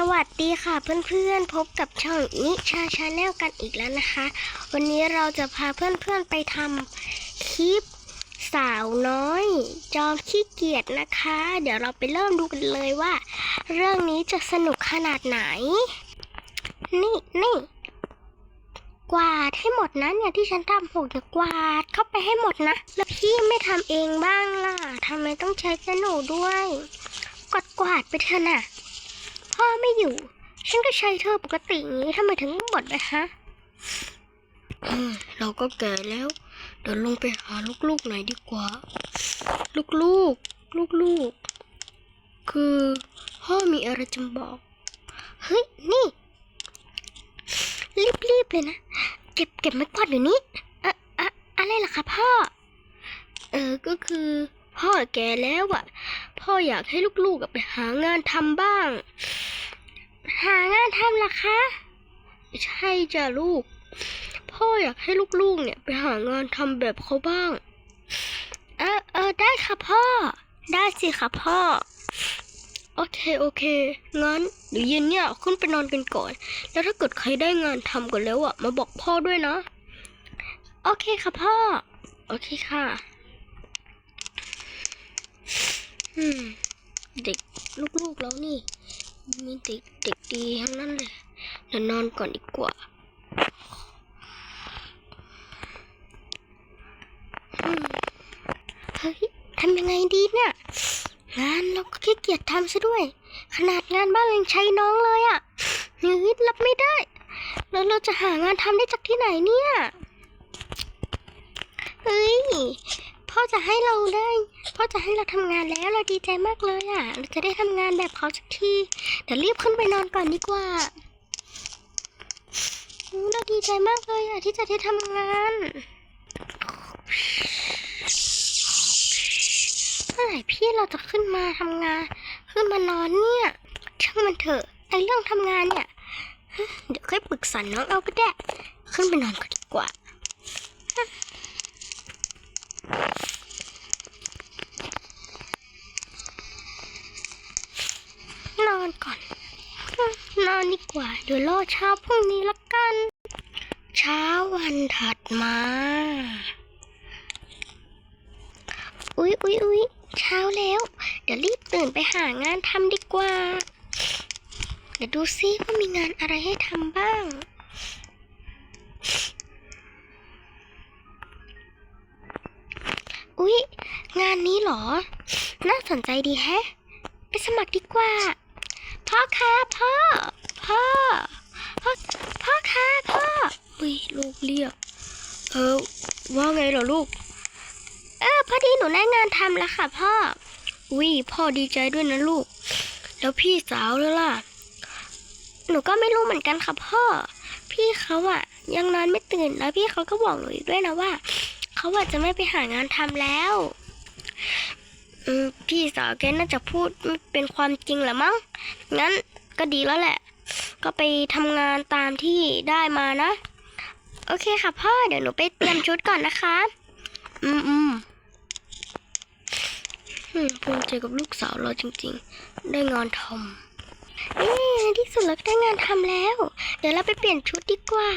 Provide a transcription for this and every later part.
สวัสดีค่ะเพื่อนๆ พบกับช่องนิชาชาแนลกันอีกแล้วนะคะ วันนี้เราจะพาเพื่อนๆไปทำคลิปสาวน้อย จอมขี้เกียจนะคะ เดี๋ยวเราไปเริ่มดูกันเลยว่า เรื่องนี้จะสนุกขนาดไหน นี่นี่กวาดให้หมดนะเนี่ยที่ฉันทำหกเนี่ยกวาดเข้าไปให้หมดนะ แล้วพี่ไม่ทำเองบ้างล่ะทำไมต้องใช้แค่หนูด้วยกวาดกวาดไปเถอะน่ะ พ่อไม่อยู่ ฉันก็ใช้เธอปกติอย่างนี้ทำไมถึงหมดเลยฮะเราก็แก่แล้ว เดี๋ยวลงไปหาลูกๆหน่อยดีกว่า ลูกๆ ลูกๆ คือพ่อมีอะไรจะบอก เฮ้ย นี่ รีบๆ เลยนะ เก็บเก็บไม่กวาดอยู่นี่อะอะอะไรล่ะคะพ่อ เออ ก็คือ พ่อแก่แล้วอะพ่ออยากให้ลูกๆไปหางานทำบ้าง หางานทำล่ะคะใช่จ้ะลูก พ่ออยากให้ลูกๆเนี่ยไปหางานทำแบบเขาบ้าง เออเออได้ค่ะพ่อ ได้สิค่ะพ่อ โอเคโอเค งั้นเดี๋ยวเย็นเนี่ยขึ้นไปนอนกันก่อน แล้วถ้าเกิดใครได้งานทำกันแล้วอะ มาบอกพ่อด้วยนะ โอเคค่ะพ่อ โอเคค่ะ อืม เด็กลูกๆแล้วนี่ มีเด็กเด็กดีทั้งนั้นเลยเดี๋ยวนอนก่อนดีกว่าเฮ้ยทำยังไงดีเนี่ย งานเราก็ขี้เกียจทำซะด้วย ขนาดงานบ้านเรายังใช้น้องเลยอะ่ะเฮ้ยรับไม่ได้ แล้วเราจะหางานทำได้จากที่ไหนเนี่ย เฮ้ย พ่อจะให้เราได้ พ่อจะให้เราทำงานแล้วเราดีใจมากเลยอะ่ะเราจะได้ทำงานแบบเขาสักที เดี๋ยวรีบขึ้นไปนอนก่อนดีกว่าอืมเราดีใจมากเลยอะ่ะที่จะได้ทำงานเมื่อไหร่พี่เราจะขึ้นมาทำงาน ขึ้นมานอนเนี่ยช่างมันเถอะไอเรื่องทำงานเนี่ย เดี๋ยวค่อยปรึกษาน้องเอาก็ได้ ขึ้นไปนอนก่อนดีกว่า อนก่อน นอนดีกว่า เดี๋ยวรอเช้าพรุ่งนี้ละกัน เช้าวันถัดมา อุ๊ยอุ๊ยอุ๊ยเช้าแล้ว เดี๋ยวรีบตื่นไปหางานทำดีกว่า เดี๋ยวดูซิว่ามีงานอะไรให้ทำบ้างอุ๊ย งานนี้เหรอ น่าสนใจดีแฮะ ไปสมัครดีกว่า พ่อคะพ่อ พ่อ พ่อพ่อคะพ่ออุ๊ยลูกเรียก เออ ว่าไงเหรอลูก เออพอดีหนูได้งานทำแล้วค่ะพ่อวิพ่อดีใจด้วยนะลูก แล้วพี่สาวแล้วล่ะ หนูก็ไม่รู้เหมือนกันค่ะพ่อ พี่เขาอะยังนอนไม่ตื่นแล้วพี่เขาก็บอกหนูอีกด้วยนะว่า เขาอะจะไม่ไปหางานทำแล้ว พี่สาวแกน่าจะพูดไม่เป็นความจริงแหละมั้ง งั้นก็ดีแล้วแหละ ก็ไปทำงานตามที่ได้มานะ โอเคค่ะพ่อ เดี๋ยวหนูไปเตรียมชุดก่อนนะคะ อืมอืมอืมภูมิใจกับลูกสาวเราจริงๆ ได้งานทำเอ๊ะในที่สุดเราก็ได้งานทำแล้ว เดี๋ยวเราไปเปลี่ยนชุดดีกว่า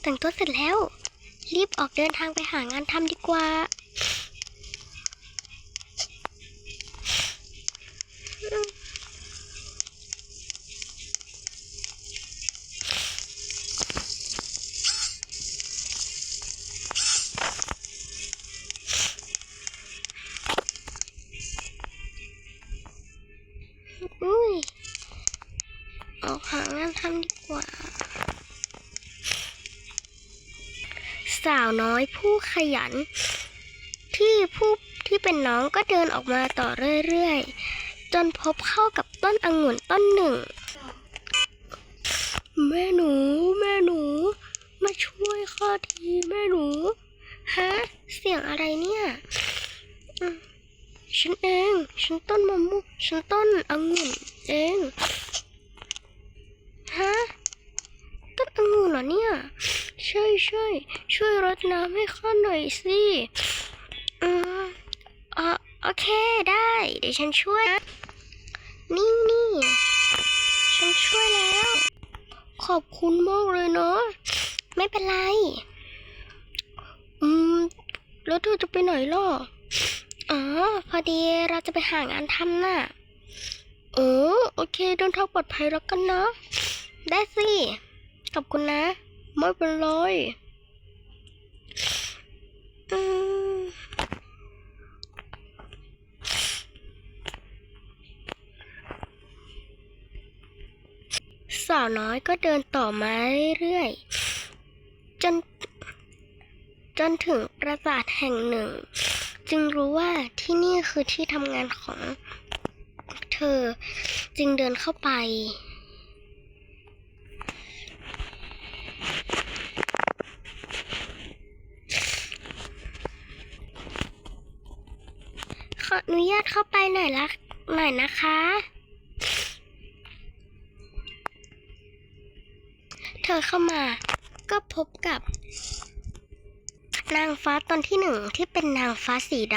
แต่งตัวเสร็จแล้ว รีบออกเดินทางไปหางานทำดีกว่า อุ้ย ออกหางานทำดีกว่า สาวน้อยผู้ขยัน ที่ผู้ที่เป็นน้องก็เดินออกมาต่อเรื่อยๆ จนพบเข้ากับต้นองุ่นต้นหนึ่ง แม่หนู แม่หนู มาช่วยข้าทีแม่หนูฮะเสียงอะไรเนี่ยฉันเอง ฉันต้นมะม่วงฉันต้นองุ่นเองฮะต้นองุ่นเหรอเนี่ย ใช่ใช่ช่วยรดน้ำให้ข้าหน่อยสิเอออะอเคได้ เดี๋ยวฉันช่วยนะนี่นี่ฉันช่วยแล้ว ขอบคุณมากเลยเนาะไม่เป็นไร อืม แล้วเธอจะไปไหนล่ะอ๋อ พอดีเราจะไปหางานทำน่ะโอ้โอเคเดินทางปลอดภัยแล้วกันเนาะได้สิ ขอบคุณนะ ไม่เป็นไรอืมสาวน้อยก็เดินต่อมาเรื่อยๆจน จนถึงปราสาทแห่งหนึ่ง จึงรู้ว่าที่นี่คือที่ทำงานของเธอจึงเดินเข้าไป ขออนุญาตเข้าไปหน่อยละหน่อยนะคะ เธอเข้ามาก็พบกับ นางฟ้าตนที่หนึ่งที่เป็นนางฟ้าสีด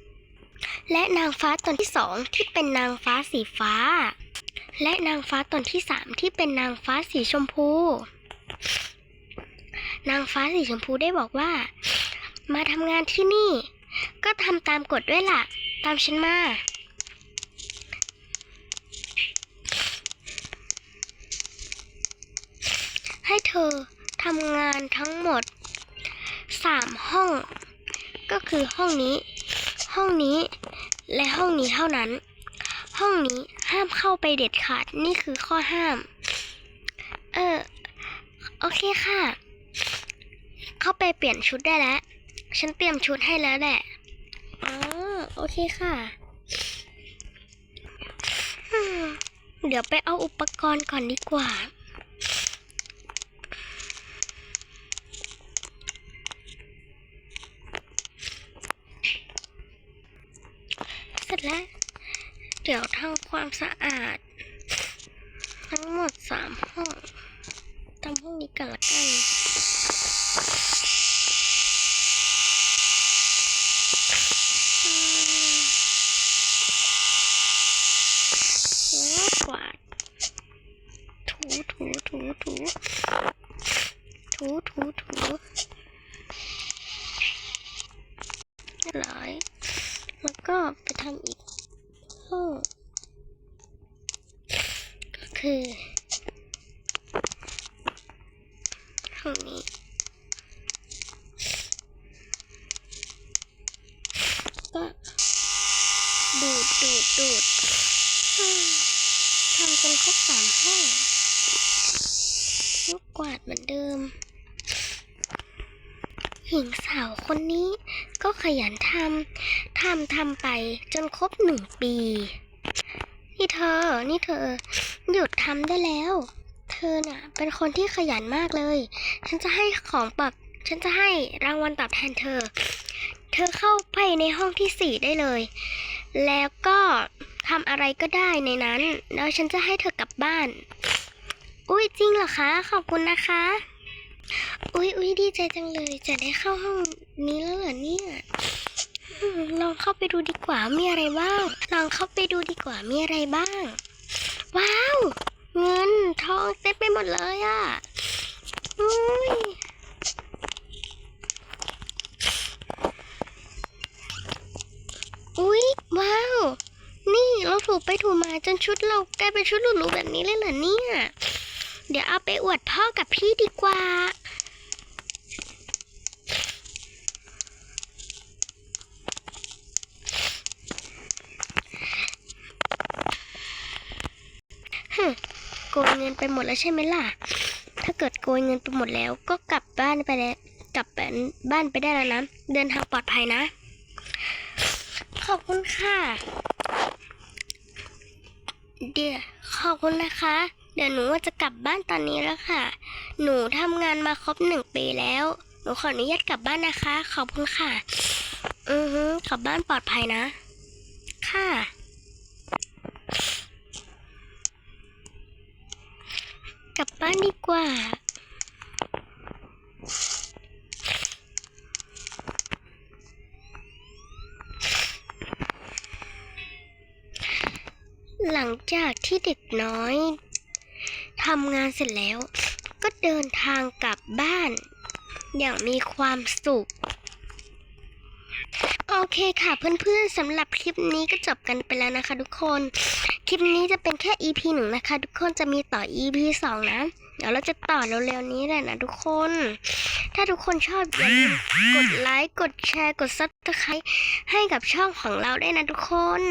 ำและนางฟ้าตนที่สองที่เป็นนางฟ้าสีฟ้า และนางฟ้าตนที่สามที่เป็นนางฟ้าสีชมพู นางฟ้าสีชมพูได้บอกว่า มาทำงานที่นี่ ก็ทำตามกฎด้วยล่ะ ตามฉันมาให้เธอทำงานทั้งหมดสามห้อง ก็คือห้องนี้ ห้องนี้ และห้องนี้เท่านั้น ห้องนี้ห้ามเข้าไปเด็ดขาดนี่คือข้อห้าม เออ โอเคค่ะ เข้าไปเปลี่ยนชุดได้แล้ว ฉันเตรียมชุดให้แล้วแหละ อ๋อ โอเคค่ะ เดี๋ยวไปเอาอุปกรณ์ก่อนดีกว่า เสร็จแล้ว เดี๋ยวทำความสะอาด ทั้งหมดสามห้องทำห้องนี้กันละกัน อืมแล้วกวาดถู ถูถูถูถูถูถูเรียบร้อยแล้วก็ไปทำอีกห้องก็คือห้องนี้ก็ดูดดูดดูดทำจนครบสามห้องลูกกวาดเหมือนเดิม หญิงสาวคนนี้ก็ข ยันทำทำทำไปจนครบหนึ่งปี นี่เธอ นี่เธอ หยุดทำได้แล้ว เธอน่ะ เป็นคนที่ขยันมากเลย ฉันจะให้ของปรับฉันจะให้รางวัลตอบแทนเธอ เธอเข้าไปในห้องที่สี่ได้เลย แล้วก็ทำอะไรก็ได้ในนั้น แล้วฉันจะให้เธอกลับบ้าน อุ้ยจริงเหรอคะ ขอบคุณนะคะ อุ้ยอุ้ยดีใจจังเลยจะได้เข้าห้องนี้แล้วเหรอเนี่ยลองเข้าไปดูดีกว่ามีอะไรบ้าง ลองเข้าไปดูดีกว่ามีอะไรบ้าง ว้าว เงินทองเต็มไปหมดเลยอะ่ะอุ้ยอุ๊ยว้าว นี่เราถูไปถูมาจนชุดเรากลายเป็นชุดหรูๆแบบนี้เลยเหรอเนี่ย เดี๋ยวเอาไปอวดพ่อกับพี่ดีกว่า ฮึม โกยเงินไปหมดแล้วใช่ไหมล่ะ ถ้าเกิดโกยเงินไปหมดแล้วก็กลับบ้านไปแล้วกลับบ้านไปได้แล้วนะ เดินทางปลอดภัยนะ ขอบคุณค่ะ เดี๋ยวขอบคุณนะคะ เดี๋ยวหนูจะกลับบ้านตอนนี้แล้วค่ะ หนูทำงานมาครบหนึ่งปีแล้ว หนูขออนุญาตกลับบ้านนะคะ ขอบคุณค่ะ อือฮึกลับบ้านปลอดภัยนะ ค่ะ บ้านดีกว่า หลังจากที่เด็กน้อยทำงานเสร็จแล้ว ก็เดินทางกลับบ้าน อย่างมีความสุข โอเคค่ะเพื่อนๆสำหรับคลิปนี้ก็จบกันไปแล้วนะคะทุกคน คลิปนี้จะเป็นแค่ EP หนึ่งนะคะ ทุกคนจะมีต่อ EP สองนะ เดี๋ยวเราจะต่อเร็วๆนี้แหละนะทุกคน ถ้าทุกคนชอบอย่าลืมกดไลค์กดแชร์กดซับสไครต์ให้กับช่องของเราได้นะทุกคน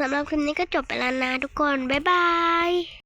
สำหรับคลิปนี้ก็จบไปแล้วนะทุกคน บ๊ายบาย